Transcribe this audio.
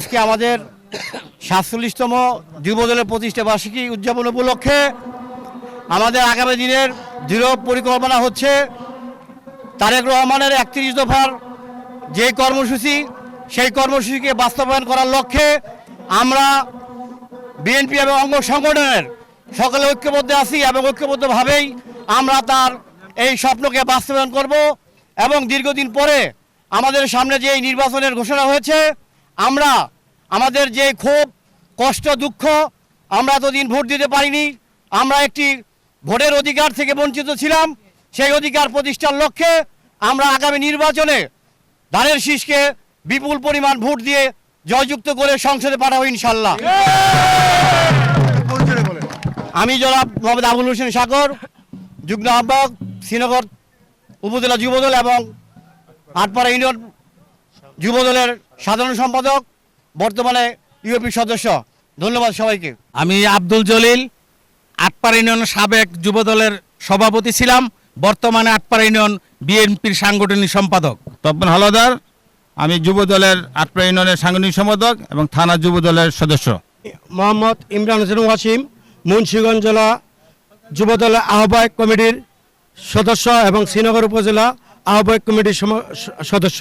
আজকে আমাদের সাতচল্লিশতম যুবদলের প্রতিষ্ঠা বার্ষিকী উদযাপন উপলক্ষে আমাদের আগামী দিনের দৃঢ় পরিকল্পনা হচ্ছে তারেক রহমানের একত্রিশ দফার যে কর্মসূচি, সেই কর্মসূচিকে বাস্তবায়ন করার লক্ষ্যে আমরা বিএনপি এবং অঙ্গ সংগঠনের সকলে ঐক্যবদ্ধ আছি এবং ঐক্যবদ্ধভাবেই আমরা তার এই স্বপ্নকে বাস্তবায়ন করব এবং দীর্ঘদিন পরে আমাদের সামনে যে নির্বাচনের ঘোষণা হয়েছে আমরা, আমাদের যে ক্ষোভ, কষ্ট, দুঃখ, আমরা এতদিন ভোট দিতে পারিনি, আমরা একটি ভোটের অধিকার থেকে বঞ্চিত ছিলাম, সেই অধিকার প্রতিষ্ঠার লক্ষ্যে আমরা আগামী নির্বাচনে ধানের শীষকে বিপুল পরিমাণ ভোট দিয়ে জয়যুক্ত করে সংসদে পাঠাবো ইনশাল্লাহ। আমি জনাব মোহাম্মদ আবুল হোসেন সাগর, যুগ্ম আহ্বায়ক, শ্রীনগর উপজেলা যুবদল এবং আটপাড়া ইউনিয়ন যুবদলের সাধারণ সম্পাদক বর্তমানে ইউপি সদস্য। ধন্যবাদ সবাইকে। আমি আব্দুল জলিল আটপাড়া ইউনিয়ন সাবেক যুবদলের সভাপতি ছিলাম বর্তমানে আটপাড়া ইউনিয়ন বিএনপির সাংগঠনিক সম্পাদক। তপন হলদার আমি যুব দলের আটপা ইউনিয়নের সাংগঠনিক সম্পাদক এবং থানা যুব দলের সদস্য। মোহাম্মদ ইমরান হোসেন ওয়াসিম মুন্সিগঞ্জ জেলা যুবদলের আহ্বায়ক কমিটির সদস্য এবং শ্রীনগর উপজেলা আহ্বায়ক কমিটির সদস্য।